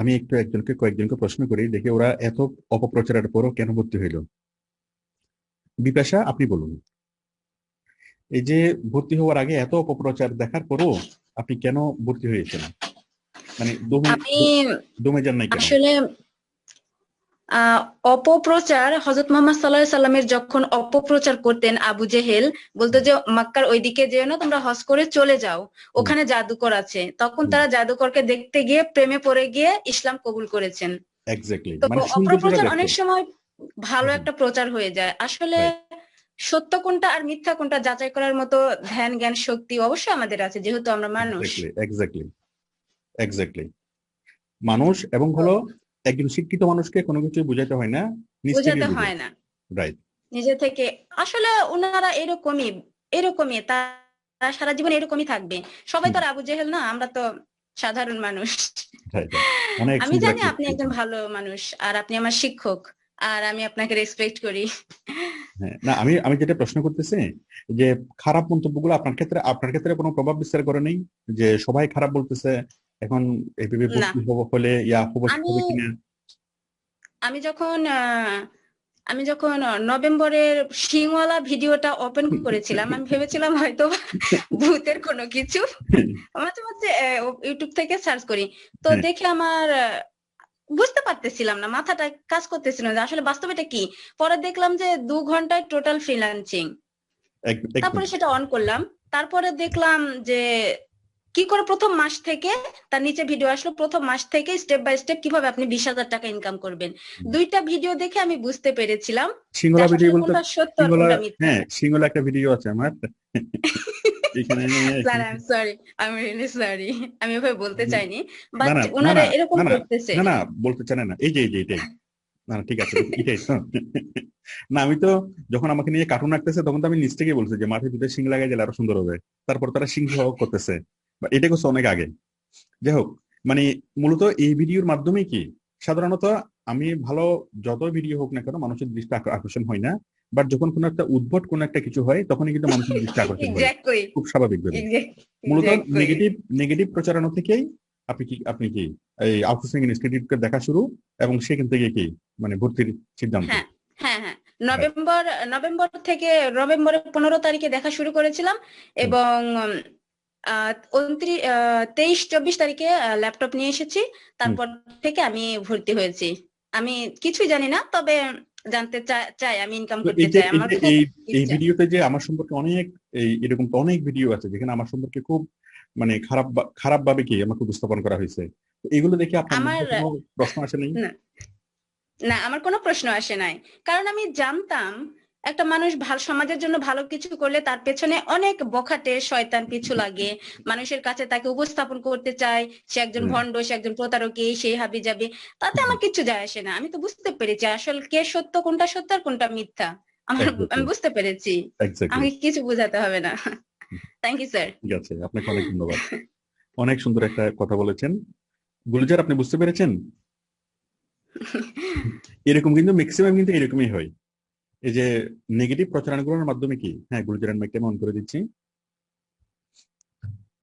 আমি একটু একজনকে কয়েকজনকে প্রশ্ন করি দেখে ওরা এত অপপ্রচারের পরও কেন ভর্তি হইল? বিপাশা আপনি বলুন। এই যে ভর্তি হওয়ার আগে এত অপপ্রচার দেখার পরও আপনি কেন ভর্তি হয়েছেন? মানে দমে যান নাই আসলে অপপ্রচার হজরত মোহাম্মদ সাল্লাহ সাল্লামের যখন অপপ্রচার করতেন আবু জেহেল বলতো যে মক্কার ওইদিকে যেও না তোমরা হজ করে চলে যাও। ওখানে জাদুকর আছে। তখন তারা জাদুকরকে দেখতে গিয়ে প্রেমে পড়ে গিয়ে ইসলাম কবুল করেছেন। তো মানে অপপ্রচার অনেক সময় ভালো একটা প্রচার হয়ে যায়। আসলে সত্য কোনটা আর মিথ্যা কোনটা যাচাই করার মতো ধ্যান জ্ঞান শক্তি অবশ্যই আমাদের আছে যেহেতু আমরা মানুষ। এক্স্যাক্টলি এক্স্যাক্টলি এক্স্যাক্টলি মানুষ এবং হলো একজন শিক্ষিত মানুষকে কোনো কিছু বোঝাতে হয় না বোঝাতে হয় না। রাইট নিজে থেকে আসলে ওনারা এরকমই এরকমই তারা সারা জীবন এরকমই থাকবে। সবাই তো আর আবু জেহেল না আমরা তো সাধারণ মানুষ। আমি জানি আপনি একজন ভালো মানুষ আর আপনি আমার শিক্ষক আর আমি আপনাকে রেসপেক্ট করি। হ্যাঁ, না আমি আমি যেটা প্রশ্ন করতেছি যে খারাপ মন্তব্যগুলো আপনার ক্ষেত্রে আপনার ক্ষেত্রে কোনো প্রভাব বিস্তার করে নেই? যে সবাই খারাপ বলতেছে এখন এইভাবে না। ভর্তি হব হলে ইয়া হব আমি- কিনা আমি যখন আমি যখন নভেম্বরের সিংওয়ালা ভিডিওটা ওপেন করেছিলাম আমি ভেবেছিলাম হয়তো ভূতের কোনো কিছু। মাঝে মাঝে ইউটিউব থেকে সার্চ করি। তো হ্যাঁ। দেখে আমার বুঝতে পারতেছিলাম না মাথাটা কাজ করতেছিল না। যে আসলে বাস্তবে এটা কি? পরে দেখলাম যে দু ঘন্টায় টোটাল ফ্রিল্যান্সিং তারপরে সেটা অন করলাম। তারপরে দেখলাম যে কি করে প্রথম মাস থেকে তার নিচে ভিডিও আসলো প্রথম মাস থেকে স্টেপ বাই স্টেপ কীভাবে আপনি বিশ হাজার টাকা ইনকাম করবেন। দুইটা ভিডিও দেখে আমি বুঝতে পেরেছিলাম। সিঙ্গলা ভিডিও বলতে হ্যাঁ সিঙ্গলা একটা ভিডিও আছে আমার। আমি ওভাবে বলতে চাইনি। বাট ওনারা এরকম না, না, করতেছে। না না বলতে চান না এই যে এই যে এটাই না ঠিক আছে এটাই না আমি তো যখন আমাকে নিয়ে কার্টুন আঁকতেছে তখন তো আমি নিচ থেকে বলছি যে মাঠে দুটো শিং লাগাই গেলে আরও সুন্দর হবে। তারপর তারা সহ করতেছে। বা এটা করছে অনেক আগে। যাই হোক মানে মূলত এই ভিডিওর মাধ্যমে কি? সাধারণত আমি ভালো যত ভিডিও হোক না কেন মানুষের দৃষ্টি আকর্ষণ হয় না। বাট যখন কোনো একটা উদ্ভট কোনো একটা কিছু হয় তখনই কিন্তু মানুষের দৃষ্টি আকর্ষণ হয়। খুব স্বাভাবিক ভাবে মূলত নেগেটিভ নেগেটিভ প্রচারণা থেকেই আপনি কি আপনি কি এই আউটসোর্সিং ইনস্টিটিউটকে দেখা শুরু এবং সেখান থেকে কি মানে ভর্তির সিদ্ধান্ত? হ্যাঁ হ্যাঁ হ্যাঁ। নভেম্বর নভেম্বর থেকে নভেম্বরের পনেরো তারিখে দেখা শুরু করেছিলাম এবং তেইশ চব্বিশ তারিখে ল্যাপটপ নিয়ে এসেছি। তারপর থেকে আমি ভর্তি হয়েছি। আমি কিছুই জানি না তবে জানতে চাই আমি ইনকাম করতে চাই। আমার এই। ভিডিওতে যে আমার সম্পর্কে অনেক এই এরকম তো অনেক ভিডিও আছে যেখানে আমার সম্পর্কে খুব মানে খারাপ খারাপ ভাবে কি আমাকে উপস্থাপন করা হয়েছে। এগুলো দেখে আপনার আমার- প্রশ্ন আসে নেই? না আমার কোনো প্রশ্ন আসে নাই। কারণ আমি জানতাম একটা মানুষ ভালো সমাজের জন্য ভালো কিছু করলে তার পেছনে অনেক বখাটে শয়তান পিছু লাগে। মানুষের কাছে তাকে উপস্থাপন করতে চায় সে একজন ভণ্ড সে একজন প্রতারক এই সেই হাবি যাবে তাতে আমার কিছু যায় আসে না। আমি তো বুঝতে পেরেছি আসল কে সত্য কোনটা সত্য আর কোনটা মিথ্যা। আমার আমি বুঝতে পেরেছি। আমাকে কিছু বোঝাতে হবে না। থ্যাংক ইউ স্যার ঠিক আছে আপনাকে অনেক ধন্যবাদ। অনেক সুন্দর একটা কথা বলেছেন। গুলজার আপনি বুঝতে পেরেছেন? এরকম কিন্তু ম্যাক্সিমাম কিন্তু এরকমই হয়। এই যে নেগেটিভ প্রচারণগুলোর মাধ্যমে কি? হ্যাঁ গুলজারের মাইকটা অন করে দিচ্ছি।